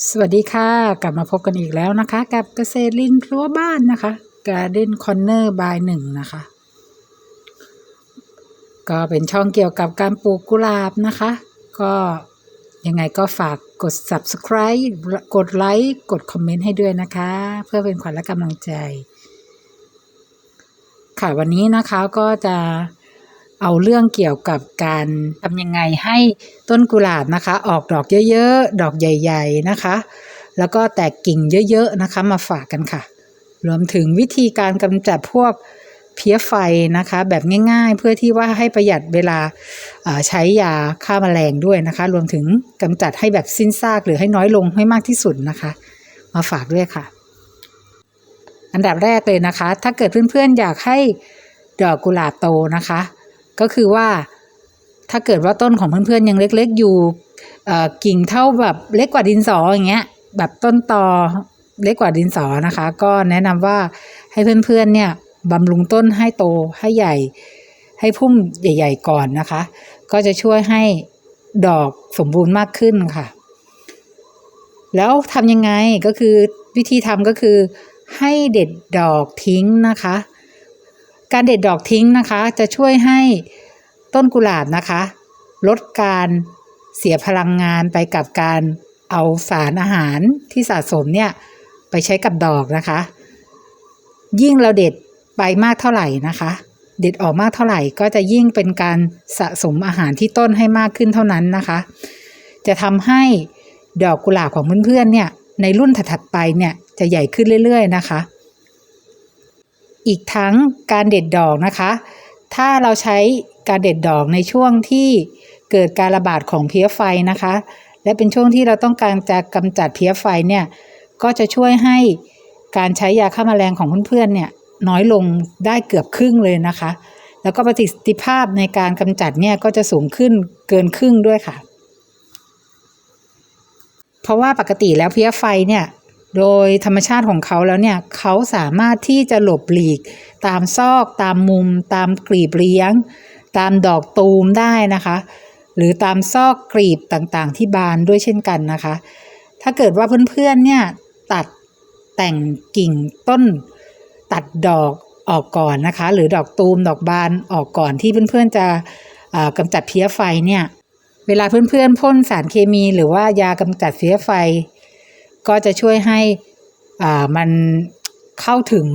สวัสดีค่ะ กลับมาพบกันอีกแล้วนะคะ กับเกษตรลินรั้วบ้านนะคะ Garden Corner by หนึ่งนะคะ ก็เป็นช่องเกี่ยวกับการปลูกกุหลาบนะคะ ก็ยังไงก็ฝากกด subscribe กดไลค์ กดคอมเมนต์ให้ด้วยนะคะ เพื่อเป็นขวัญและกำลังใจ ค่ะวันนี้นะคะก็จะ เอาเรื่องเกี่ยวกับการทำยังไงให้ต้นกุหลาบนะคะ ออกดอกเยอะๆ ดอกใหญ่ ๆนะคะ แล้วก็แตกกิ่งเยอะๆนะคะ มาฝากกันค่ะ รวมถึงวิธีการกำจัดพวกเพี้ยไฟนะคะ แบบง่าย ๆ เพื่อที่ว่าให้ประหยัดเวลาใช้ยาฆ่าแมลงด้วยนะคะ รวมถึงกำจัดให้แบบสิ้นซากหรือให้น้อยลงให้มากที่สุดนะคะ มาฝากด้วยค่ะ อันดับแรกเลยนะคะ ถ้าเกิดเพื่อนๆอยากให้ดอกกุหลาบโตนะคะ ก็คือว่าถ้าเกิดว่าต้นของเพื่อนๆยังเล็ก ๆ อยู่กิ่งเท่าแบบเล็กกว่าดินสออย่างเงี้ยแบบต้นตอเล็กกว่าดินสอนะคะ ก็แนะนำว่าให้เพื่อนๆเนี่ยบำรุงต้นให้โตให้ใหญ่ ให้พุ่มใหญ่ ๆ ก่อนนะคะ ก็จะช่วยให้ดอกสมบูรณ์มากขึ้นค่ะ แล้วทำยังไงก็คือวิธีทำก็คือให้เด็ดดอกทิ้งนะคะ การเด็ดดอกทิ้งนะคะ จะช่วยให้ต้นกุหลาบนะคะ ลดการเสียพลังงานไปกับการเอาสารอาหารที่สะสมเนี่ยไปใช้กับดอกนะคะ ยิ่งเราเด็ดไปมากเท่าไหร่นะคะ เด็ดออกมากเท่าไหร่ก็จะยิ่งเป็นการสะสมอาหารที่ต้นให้มากขึ้นเท่านั้นนะคะ จะทำให้ดอกกุหลาบของเพื่อนๆเนี่ยในรุ่นถัดๆไปเนี่ยจะใหญ่ขึ้นเรื่อย ๆ นะคะ อีกทั้งการเด็ดดอกนะคะ ถ้าเราใช้การเด็ดดอกในช่วงที่เกิดการระบาดของเพี้ยไฟนะคะ และเป็นช่วงที่เราต้องการจะกำจัดเพี้ยไฟเนี่ยก็จะช่วยให้การใช้ยาฆ่าแมลงของเพื่อนๆเนี่ยน้อยลงได้เกือบครึ่งเลยนะคะ แล้วก็ประสิทธิภาพในการกำจัดเนี่ยก็จะสูงขึ้นเกินครึ่งด้วยค่ะ เพราะว่าปกติแล้วเพี้ยไฟเนี่ย โดยธรรมชาติของเขาแล้วเนี่ยเขาสามารถที่จะหลบหลีก ตามซอก ตามมุม ตามกลีบเลี้ยง ตามดอกตูมได้นะคะ หรือตามซอกกลีบต่างๆ ที่บานด้วยเช่นกันนะคะ ถ้าเกิดว่าเพื่อนๆเนี่ยตัดแต่งกิ่งต้น ตัดดอกออกก่อนนะคะ หรือดอกตูมดอกบานออกก่อนที่เพื่อนๆจะกำจัดเพี้ยไฟเนี่ยเวลาเพื่อนๆพ่นสารเคมีหรือว่ายากำจัดเพี้ยไฟ ก็จะช่วยให้อ่ามันเข้าถึง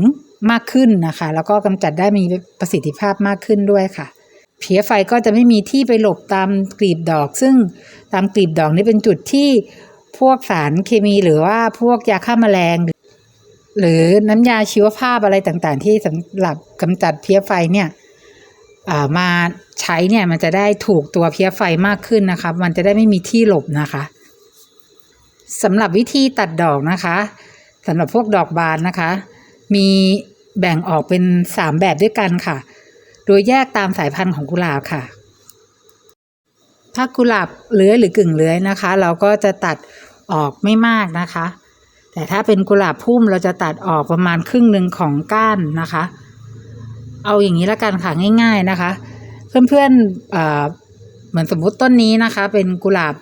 มากขึ้นนะคะ แล้วก็กำจัดได้มีประสิทธิภาพมากขึ้นด้วยค่ะ เพี้ยไฟก็จะไม่มีที่ไปหลบตามกลีบดอก ซึ่งตามกลีบดอกนี่เป็นจุดที่พวกสารเคมีหรือว่าพวกยาฆ่าแมลง หรือน้ำยาชีวภาพอะไรต่างๆ ที่สำหรับกำจัดเพี้ยไฟเนี่ยอ่ามาใช้เนี่ยมันจะได้ถูกตัวเพี้ยไฟมากขึ้นนะคะ มันจะได้ไม่มีที่หลบนะคะ สำหรับวิธีตัดดอกนะคะสำหรับพวกดอกบานนะคะ มีแบ่งออกเป็นสามแบบด้วยกันค่ะ โดยแยกตามสายพันธุ์ของกุหลาบค่ะ ถ้ากุหลาบเลื้อยหรือกึ่งเลื้อยนะคะ เราก็จะตัดออกไม่มากนะคะ แต่ถ้าเป็นกุหลาบพุ่มเราจะตัดออกประมาณครึ่งหนึ่งของก้านนะคะ เอาอย่างนี้ละกันค่ะง่าย ๆนะคะ เพื่อนๆเอ่อเหมือนสมมุติต้นนี้นะคะ เป็นกุหลาบ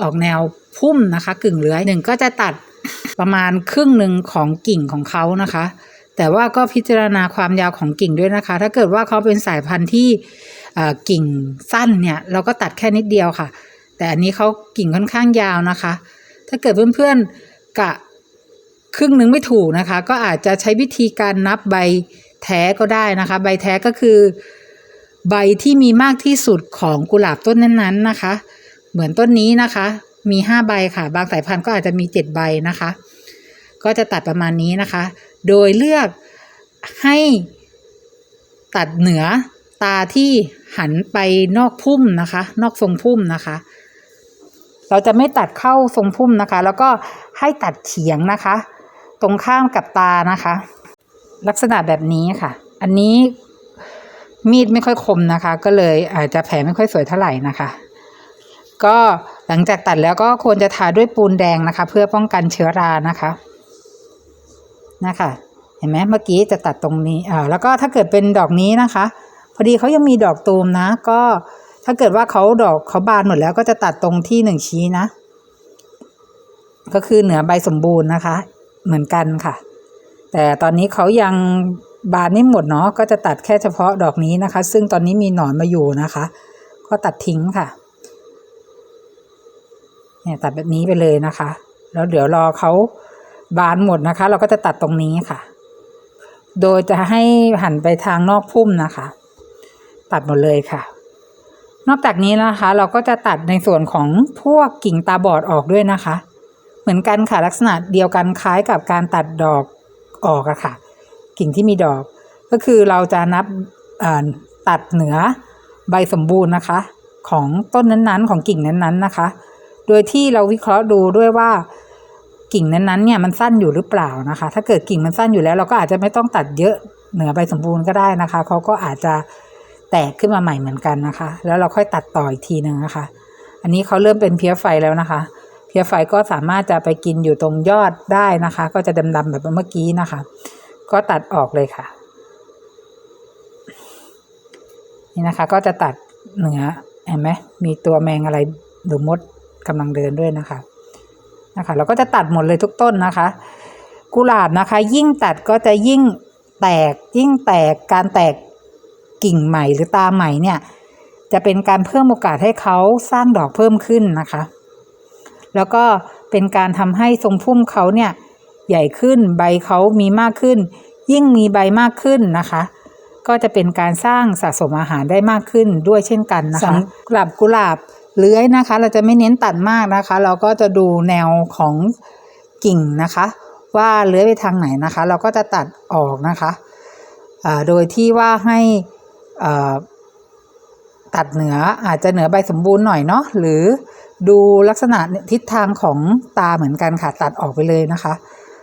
ออกแนว พุ่มนะคะ กึ่งเลื้อยหนึ่งก็จะตัดประมาณครึ่งหนึ่งของกิ่งของเขานะคะ แต่ว่าก็พิจารณาความยาวของกิ่งด้วยนะคะ ถ้าเกิดว่าเขาเป็นสายพันธุ์ที่กิ่งสั้นเนี่ยเราก็ตัดแค่นิดเดียวค่ะ แต่อันนี้เขากิ่งค่อนข้างยาวนะคะ ถ้าเกิดเพื่อนๆกะครึ่งหนึ่งไม่ถูกนะคะ ก็อาจจะใช้วิธีการนับใบแท้ก็ได้นะคะ ใบแท้ก็คือ ใบที่มีมากที่สุดของกุหลาบต้นนั้นๆนะคะ เหมือนต้นนี้นะคะ มีห้าใบค่ะ บางสายพันธุ์ก็อาจจะมีเจ็ดใบนะคะ ก็จะตัดประมาณนี้นะคะ โดยเลือกให้ตัดเหนือตาที่หันไปนอกพุ่มนะคะ นอกทรงพุ่มนะคะ เราจะไม่ตัดเข้าทรงพุ่มนะคะ แล้วก็ให้ตัดเฉียงนะคะ ตรงข้ามกับตานะคะ ลักษณะแบบนี้ค่ะ อันนี้มีดไม่ค่อยคมนะคะ ก็เลยอาจจะแผลไม่ค่อยสวยเท่าไหร่นะคะ ก็ หลังจากตัดแล้วก็ควรจะทาด้วยปูนแดงนะคะ เพื่อป้องกันเชื้อรานะคะนะคะเห็นไหมเมื่อกี้จะตัดตรงนี้อ่าแล้วก็ถ้าเกิดเป็นดอกนี้นะคะ พอดีเขายังมีดอกตูมนะ ก็ถ้าเกิดว่าเขาดอกเขาบานหมดแล้วก็จะตัดตรงที่หนึ่งชี้นะ ก็คือเหนือใบสมบูรณ์นะคะ เหมือนกันค่ะ แต่ตอนนี้เขายังบานไม่หมดเนาะก็จะตัดแค่เฉพาะดอกนี้นะคะ ซึ่งตอนนี้มีหนอนมาอยู่นะคะ ก็ตัดทิ้งค่ะ เนี่ยตัดแบบนี้ไปเลยนะคะ แล้วเดี๋ยวรอเขาบานหมดนะคะ เราก็จะตัดตรงนี้ค่ะ โดยจะให้หันไปทางนอกพุ่มนะคะ ตัดหมดเลยค่ะ นอกจากนี้นะคะ เราก็จะตัดในส่วนของพวกกิ่งตาบอดออกด้วยนะคะ เหมือนกันค่ะลักษณะเดียวกันคล้ายกับการตัดดอกออกอะค่ะ กิ่งที่มีดอก ก็คือเราจะนับตัดเหนือใบสมบูรณ์นะคะ ของต้นนั้นๆ ของกิ่งนั้นๆนะคะ โดยที่เราวิเคราะห์ดูด้วยว่ากิ่งนั้นๆเนี่ยมันสั้นอยู่หรือเปล่านะคะ ถ้าเกิดกิ่งมันสั้นอยู่แล้ว เราก็อาจจะไม่ต้องตัดเยอะเหนือใบสมบูรณ์ก็ได้นะคะเขาก็อาจจะแตกขึ้นมาใหม่เหมือนกันนะคะ แล้วเราค่อยตัดต่ออีกทีหนึ่งนะคะ อันนี้เขาเริ่มเป็นเพี้ยไฟแล้วนะคะ เพี้ยไฟก็สามารถจะไปกินอยู่ตรงยอดได้นะคะ ก็จะดำๆแบบเมื่อกี้นะคะ ก็ตัดออกเลยค่ะ นี่นะคะ ก็จะตัดเหนือเห็นไหมมีตัวแมงอะไรหรือมด กำลังเดินด้วยนะคะนะคะ เราก็จะตัดหมดเลยทุกต้นนะคะ กุหลาบนะคะ ยิ่งตัดก็จะยิ่งแตกยิ่งแตกการแตกกิ่งใหม่หรือตาใหม่เนี่ย จะเป็นการเพิ่มโอกาสให้เขาสร้างดอกเพิ่มขึ้นนะคะ แล้วก็เป็นการทำให้ทรงพุ่มเขาเนี่ยใหญ่ขึ้นใบเขามีมากขึ้น ยิ่งมีใบมากขึ้นนะคะ ก็จะเป็นการสร้างสะสมอาหารได้มากขึ้นด้วยเช่นกันนะคะสำหรับกุหลาบ เลื้อยนะคะ เราจะไม่เน้นตัดมากนะคะ เราก็จะดูแนวของกิ่งนะคะ ว่าเลื้อยไปทางไหนนะคะ เราก็จะตัดออกนะคะโดยที่ว่าให้ตัดเหนืออาจจะเหนือใบสมบูรณ์หน่อยเนาะหรือดูลักษณะทิศทางของตาเหมือนกันค่ะตัดออกไปเลยนะคะ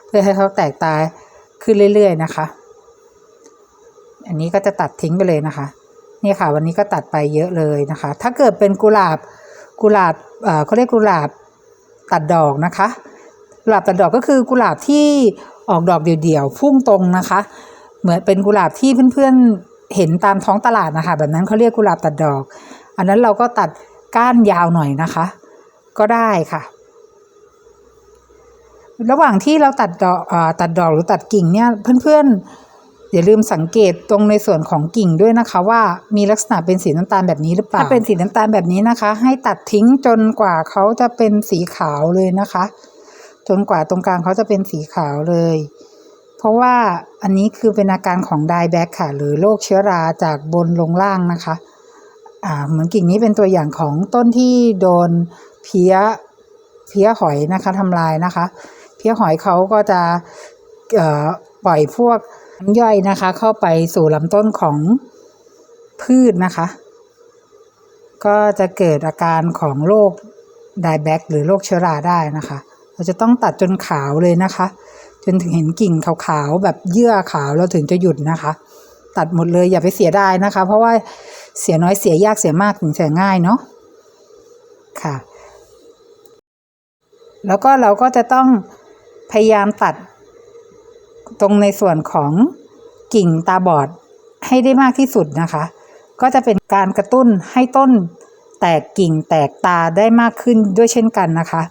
เพื่อให้เขาแตกตายขึ้นเรื่อย ๆ นะคะ อันนี้ก็จะตัดทิ้งไปเลยนะคะ นี่ค่ะ วันนี้ก็ตัดไปเยอะเลยนะคะ ถ้าเกิดเป็นกุหลาบ กุหลาบเขาเรียกกุหลาบตัดดอกนะคะกุหลาบตัดดอกก็คือกุหลาบที่ออกดอกเดี่ยวๆพุ่งตรงนะคะ เหมือนเป็นกุหลาบที่เพื่อนๆเห็นตามท้องตลาดนะคะ แบบนั้นเขาเรียกกุหลาบตัดดอก อันนั้นเราก็ตัดก้านยาวหน่อยนะคะ ก็ได้ค่ะ ระหว่างที่เราตัดดอกอตัดดอกหรือตัดกิ่งเนี่ยเพื่อนๆ อย่าลืมสังเกตตรงในส่วนของกิ่งด้วยนะคะ ว่ามีลักษณะเป็นสีน้ำตาลแบบนี้หรือเปล่าถ้าเป็นสีน้ำตาลแบบนี้นะคะ ให้ตัดทิ้งจนกว่าเขาจะเป็นสีขาวเลยนะคะ จนกว่าตรงกลางเขาจะเป็นสีขาวเลย เพราะว่าอันนี้คือเป็นอาการของไดแบ็กค่ะ หรือโรคเชื้อราจากบนลงล่างนะคะอ่าเหมือนกิ่งนี้เป็นตัวอย่างของต้นที่โดนเพี้ยเพี้ยหอยนะคะทำลายนะคะ เพี้ยหอยเขาก็จะปล่อยพวก น้ำย่อยนะคะ เข้าไปสู่ลำต้นของพืชนะคะ ก็จะเกิดอาการของโรคไดแบ็กหรือโรคเชื้อราได้นะคะ เราจะต้องตัดจนขาวเลยนะคะ จนถึงเห็นกิ่งขาวๆแบบเยื่อขาวเราถึงจะหยุดนะคะ ตัดหมดเลยอย่าไปเสียดายนะคะ เพราะว่าเสียน้อยเสียยากเสียมากถึงเสียง่ายเนาะค่ะ แล้วก็เราก็จะต้องพยายามตัด ตรงในส่วนของกิ่งตาบอดให้ได้มากที่สุดนะคะ ก็จะเป็นการกระตุ้นให้ต้นแตกกิ่งแตกตาได้มากขึ้นด้วยเช่นกันนะคะ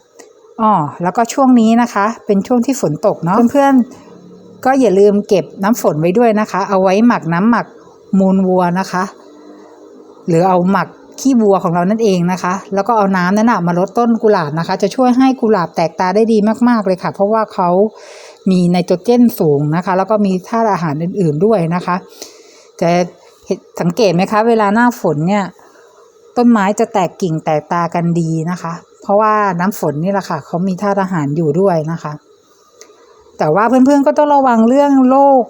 อ๋อแล้วก็ช่วงนี้นะคะ เป็นช่วงที่ฝนตกเนาะเพื่อนๆก็อย่าลืมเก็บน้ำฝนไว้ด้วยนะคะ เอาไว้หมักน้ำหมักมูลวัวนะคะ หรือเอาหมักขี้วัวของเรานั่นเองนะคะ แล้วก็เอาน้ำนั้นนะมาลดต้นกุหลาบนะคะ จะช่วยให้กุหลาบแตกตาได้ดีมากๆเลยค่ะ เพราะว่าเขา มีไนโตรเจนสูงนะคะ แล้วก็มีธาตุอาหารอื่น ๆด้วยนะคะ จะสังเกตไหมคะ เวลาหน้าฝนเนี่ย ต้นไม้จะแตกกิ่งแตกตากันดีนะคะ เพราะว่าน้ำฝนนี่แหละค่ะเขามีธาตุอาหารอยู่ด้วยนะคะ แต่ว่าเพื่อนๆก็ต้องระวังเรื่องโรค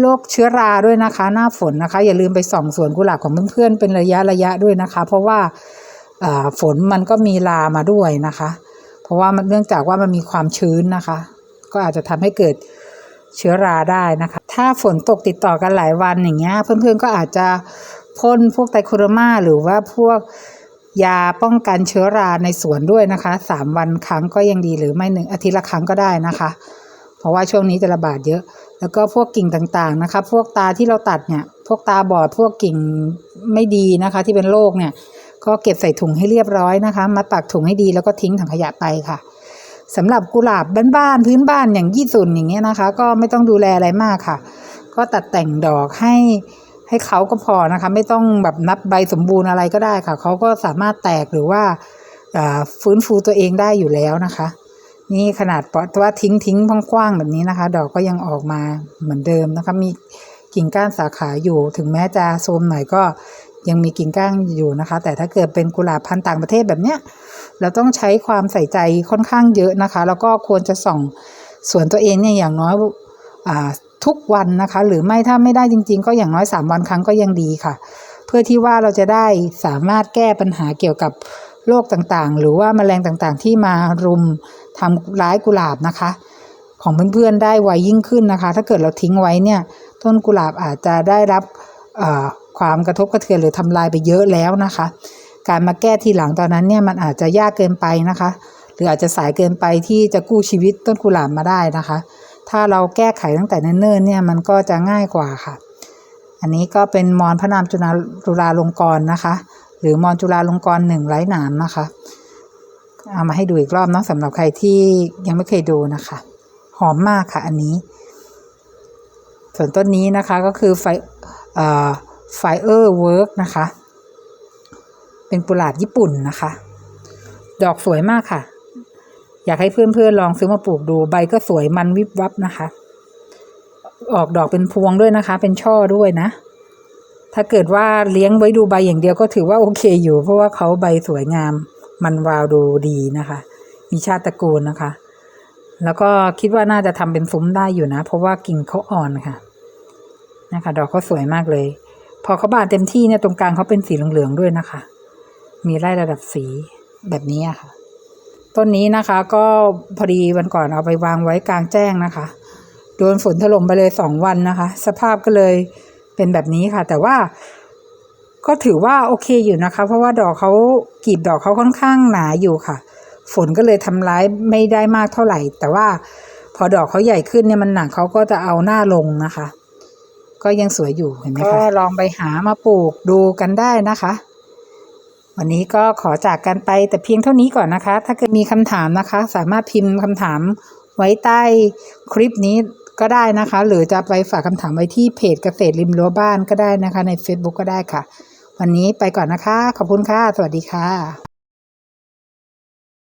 โรคเชื้อราด้วยนะคะ หน้าฝนนะคะ อย่าลืมไปส่องสวนกุหลาบของเพื่อนๆเป็นระยะระยะด้วยนะคะ เพราะว่าอ่าฝนมันก็มีลามาด้วยนะคะ เพราะว่ามันเนื่องจากว่ามันมีความชื้นนะคะ ก็อาจจะทำให้เกิดเชื้อราได้นะคะ ถ้าฝนตกติดต่อกันหลายวันอย่างเงี้ยเพื่อนๆก็อาจจะพ่นพวกไตรโครมาหรือว่าพวกยาป้องกันเชื้อราในสวนด้วยนะคะสามวันครั้งก็ยังดีหรือไม่หนึ่งอาทิตย์ละครั้งก็ได้นะคะ เพราะว่าช่วงนี้จะระบาดเยอะ แล้วก็พวกกิ่งต่างๆนะคะ พวกตาที่เราตัดเนี่ย พวกตาบอดพวกกิ่งไม่ดีนะคะ ที่เป็นโรคเนี่ย ก็เก็บใส่ถุงให้เรียบร้อยนะคะ มาตักถุงให้ดีแล้วก็ทิ้งถังขยะไปค่ะ สำหรับกุหลาบบ้านๆพื้นบ้านอย่างยี่สุนอย่างเงี้ยนะคะ ก็ไม่ต้องดูแลอะไรมากค่ะ ก็ตัดแต่งดอกให้ให้เขาก็พอนะคะ ไม่ต้องแบบนับใบสมบูรณ์อะไรก็ได้ค่ะ เขาก็สามารถแตกหรือว่าฟื้นฟูตัวเองได้อยู่แล้วนะคะ นี่ขนาดเพราะว่าทิ้งทิ้งกว้างๆแบบนี้นะคะ ดอกก็ยังออกมาเหมือนเดิมนะคะ มีกิ่งก้านสาขาอยู่ ถึงแม้จะโทรมหน่อยก็ยังมีกิ่งก้านอยู่นะคะ แต่ถ้าเกิดเป็นกุหลาบพันธุ์ต่างประเทศแบบเนี้ย เราต้องใช้ความใส่ใจค่อนข้างเยอะนะคะ แล้วก็ควรจะส่องส่วนตัวเองเนี่ยอย่างน้อยอทุกวันนะคะ หรือไม่ถ้าไม่ได้จริง ๆ ก็อย่างน้อย 3 วันครั้งก็ยังดีค่ะ เพื่อที่ว่าเราจะได้สามารถแก้ปัญหาเกี่ยวกับโรคต่างๆ หรือว่าแมลงต่างๆ ที่มารุมทำร้ายกุหลาบนะคะ ของเพื่อนๆได้ไวยิ่งขึ้นนะคะ ถ้าเกิดเราทิ้งไว้เนี่ย ต้นกุหลาบอาจจะได้รับความกระทบกระเทือนหรือทำลายไปเยอะแล้วนะคะ การมาแก้ทีหลังตอนนั้นเนี่ยมันอาจจะยากเกินไปนะคะ หรืออาจจะสายเกินไปที่จะกู้ชีวิตต้นกุหลาบมาได้นะคะ ถ้าเราแก้ไขตั้งแต่เนิ่นๆเนี่ยมันก็จะง่ายกว่าค่ะ อันนี้ก็เป็นมอนพระนามจุฬาจุฬาลงกรณ์นะคะ หรือมอนจุฬาลงกรณ์หนึ่งไร้หนามนะคะเอามาให้ดูอีกรอบเนาะสำหรับใครที่ยังไม่เคยดูนะคะ หอมมากค่ะอันนี้ ส่วนต้นนี้นะคะก็คือไฟเอ่อไฟเออร์เวิร์กนะคะ เป็นกุหลาบญี่ปุ่นนะคะ ดอกสวยมากค่ะ อยากให้เพื่อนๆลองซื้อมาปลูกดูใบก็สวยมันวิบวับนะคะ ออกดอกเป็นพวงด้วยนะคะ เป็นช่อด้วยนะ ถ้าเกิดว่าเลี้ยงไว้ดูใบอย่างเดียวก็ถือว่าโอเคอยู่ เพราะว่าเขาใบสวยงาม มันวาวดูดีนะคะ มีชาติตระกูลนะคะ แล้วก็คิดว่าน่าจะทำเป็นซุ้มได้อยู่นะ เพราะว่ากิ่งเขาอ่อนค่ะ นะคะ ดอกเขาสวยมากเลยพอเขาบานเต็มที่เนี่ยตรงกลางเขาเป็นสีเหลืองๆด้วยนะคะ มีไล่ระดับสีแบบนี้ค่ะ ต้นนี้นะคะก็พอดีวันก่อนเอาไปวางไว้กลางแจ้งนะคะ โดนฝนถล่มไปเลยสองวันนะคะ สภาพก็เลยเป็นแบบนี้ค่ะ แต่ว่าก็ถือว่าโอเคอยู่นะคะ เพราะว่าดอกเขากีบดอกเขาค่อนข้างหนาอยู่ค่ะ ฝนก็เลยทำร้ายไม่ได้มากเท่าไหร่ แต่ว่าพอดอกเขาใหญ่ขึ้นเนี่ยมันหนักเขาก็จะเอาหน้าลงนะคะ ก็ยังสวยอยู่เห็นไหมคะก็ลองไปหามาปลูกดูกันได้นะคะ วันนี้ก็ขอจากกันไปแต่เพียงเท่านี้ก่อนนะคะ ถ้าเกิดมีคำถามนะคะ สามารถพิมพ์คำถามไว้ใต้คลิปนี้ก็ได้นะคะ หรือจะไปฝากคำถามไว้ที่เพจเกษตรริมรั้วบ้านก็ได้นะคะ ใน Facebook ก็ได้ค่ะ วันนี้ไปก่อนนะคะ ขอบคุณค่ะ สวัสดีค่ะ